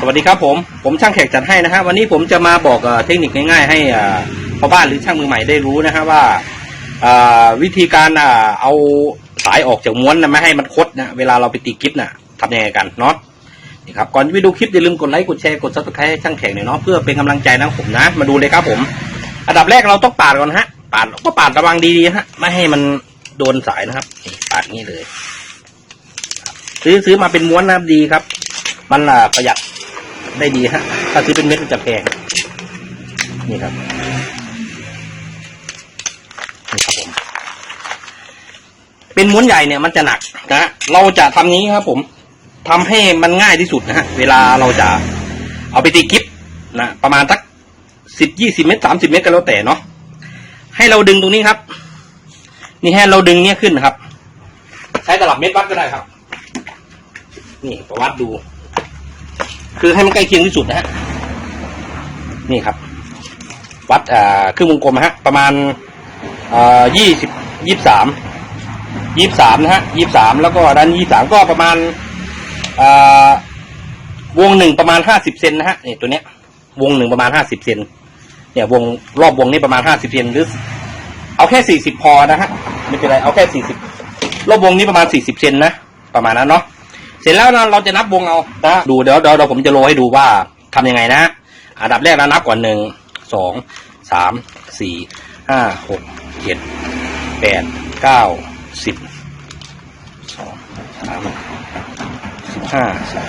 สวัสดีครับผมผมช่างแขกจัดให้นะฮะวันนี้ผมจะมาบอกเทคนิคง่ายๆ ให้อ่าพ่อบ้านหรือช่างมือใหม่ได้รู้นะฮะว่าวิธีการเอาสายออกจากม้วนนะไม่ให้มันคดนะเวลาเราไปตีกิฟต์นะทำยังไงกันเนาะนี่ครับก่อนที่ไปดูคลิปอย่าลืมกดไลค์กดแชร์กดซับสไครต์ให้ช่างแขกหน่อยเนาะเพื่อเป็นกำลังใจนะผมนะ มาดูเลยครับผม อันดับแรกเราต้องปาดก่อนฮะปาดก็ปาดระวังดีๆฮะไม่ให้มันโดนสายนะครับปาดงี้เลย ซื้อซื้อมาเป็นม้วนนะครับดีครับ มันประหยัด ได้ดีฮะ ถ้าซื้อเป็นเม็ดมันจะแพง นี่ครับ นี่ครับผม เป็นม้วนใหญ่เนี่ยมันจะหนักนะ เราจะทำนี้ครับผมทำให้มันง่ายที่สุดนะฮะ เวลาเราจะเอาไปตีกิฟนะประมาณสักสิบยี่สิบเมตรสามสิบเมตรก็แล้วแต่เนาะ ให้เราดึงตรงนี้ครับ นี่ให้เราดึงเนี่ยขึ้นนะครับ ใช้ตลับเม็ดวัดก็ได้ครับ นี่ประวัดดู คือให้มันใกล้เคียงที่สุดนะฮะนี่ครับ วัดอ่าครึ่งวงกลมนะฮะประมาณอ่ายี่สิบยี่สามยี่สามนะฮะยี่สามแล้วก็ด้านยี่สามก็ประมาณอ่าวงหนึ่งประมาณห้าสิบเซนนะฮะนี่ตัวเนี้ย วงหนึ่งประมาณห้าสิบเซนเนี่ยวงรอบวงนี้ประมาณห้าสิบเซนหรือ เอาแค่สี่สิบพอนะฮะไม่เป็นไรเอาแค่สี่สิบรอบวงนี้ประมาณสี่สิบเซนนะประมาณนั้นเนาะ เสร็จแล้วเราเราจะนับวงเอานะดูเดี๋ยวเดี๋ยวเดี๋ยวผมจะโรให้ดูว่าทำยังไงนะ อันดับแรกเรานับก่อนหนึ่งสองสามสี่ห้าหกเจ็ดแปดเก้าสิบสองสามสิบห้าสิบ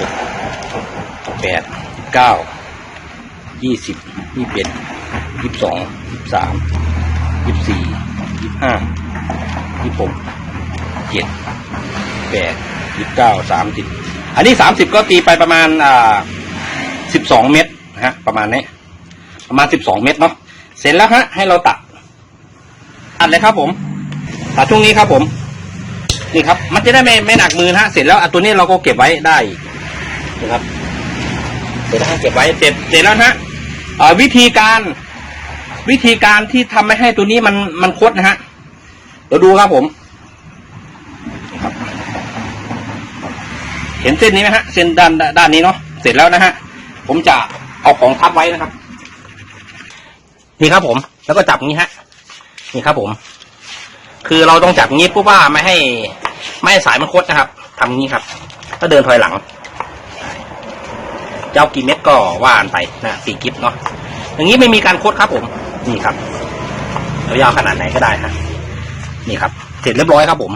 หกแปดเก้ายี่สิบยี่สิบเอ็ดยี่สิบสองยี่สิบสามยี่สิบสี่ยี่สิบห้ายี่สิบหกเจ็ดแปด ยี่สิบเก้าสามสิบอันนี้สามสิบก็ตีไปประมาณอ่าสิบสองเมตรนะฮะ ประมาณนี้ ประมาณสิบสองเมตรเนาะเสร็จแล้วฮะ ให้เราตัดตัดเลยครับผมตัดช่วงนี้ครับผม นี่ครับ มันจะได้ไม่ไม่หนักมือนะฮะเสร็จแล้วอตัวนี้เราก็เก็บไว้ได้นะครับเสร็จแล้วเก็บไว้เสร็จเสร็จแล้วนะฮะวิธีการวิธีการที่ทำไม่ให้ตัวนี้มันมันคดนะฮะเดี๋ยวดูครับผม เห็นเส้นนี้ไหมฮะ เส้นด้านด้านนี้เนาะ เสร็จแล้วนะฮะ ผมจะเอาของทับไว้นะครับ นี่ครับผม แล้วก็จับงี้ฮะ นี่ครับผม คือเราต้องจับงี้ปุ๊บว่าไม่ให้ ไม่ให้สายมันคดนะครับทำงี้ครับ ก็เดินถอยหลังจะเอากี่เม็ดก็ว่านไปนะสี่กิฟเนาะ อย่างนี้ไม่มีการคดครับผม นี่ครับยาวขนาดไหนก็ได้ฮะ นี่ครับ เสร็จเรียบร้อยครับผม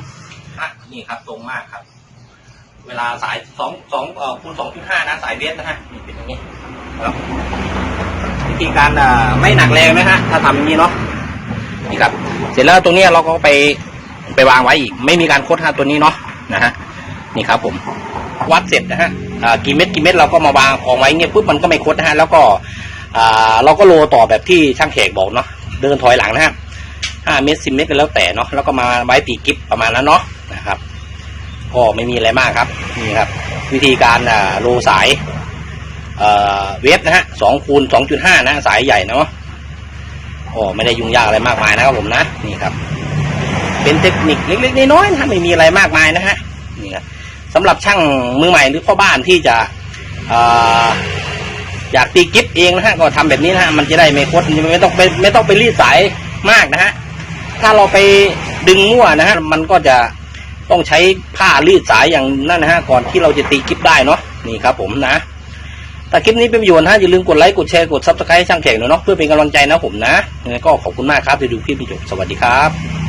นี่ครับ ตรงมากครับ เวลาสายสองสองเอ่อคูณสองจุดห้านะสายเบสนะฮะนี่เป็นอย่างนี้ครับวิธีการอ่าไม่หนักแรงนะฮะถ้าทำอย่างนี้เนาะนี่ครับ เสร็จแล้วตรงเนี้ยเราก็ไปไปวางไว้อีก ไม่มีการโคดฮะตัวนี้เนาะนะฮะนี่ครับผมวัดเสร็จนะฮะอ่ากี่เม็ดกี่เม็ดเราก็มาวางของไว้เงี้ยปุ๊บมันก็ไม่โคดนะฮะแล้วก็อ่าเราก็โรต่อแบบที่ช่างแขกบอกเนาะเดินถอยหลังนะฮะห้าเมตรสิบเมตรก็แล้วแต่เนาะแล้วก็มาไว้ตีกิฟประมาณนั้นเนาะนะครับ ก็ไม่มีอะไรมากครับนี่ครับ วิธีการอ่าโลสายเอ่อเวฟนะฮะสองคูณสองจุดห้านะสายใหญ่เนาะก็ไม่ได้ยุ่งยากอะไรมากมายนะครับผมนะนี่ครับ เป็นเทคนิคเล็กๆน้อยๆนะไม่มีอะไรมากมายนะฮะนี่ครับสำหรับช่างมือใหม่หรือพ่อบ้านที่จะออยากตีกิฟเองนะฮะก็ทำแบบนี้นะฮะมันจะได้ไม่คดไม่ต้องไปไม่ต้องไปรีดสายมากนะฮะถ้าเราไปดึงมั่วนะฮะมันก็จะ ต้องใช้ผ้ารีดสายอย่างนั่นนะฮะก่อนที่เราจะตีคลิปได้เนาะนี่ครับผมนะถ้าคลิปนี้เป็นประโยชน์นะอย่าลืมกดไลค์กดแชร์กดซับสไครต์ช่างแข่งหน่อยเนาะเพื่อเป็นกำลังใจนะผมนะยังไงก็ขอบคุณมากครับที่ดูคลิปจนจบสวัสดีครับ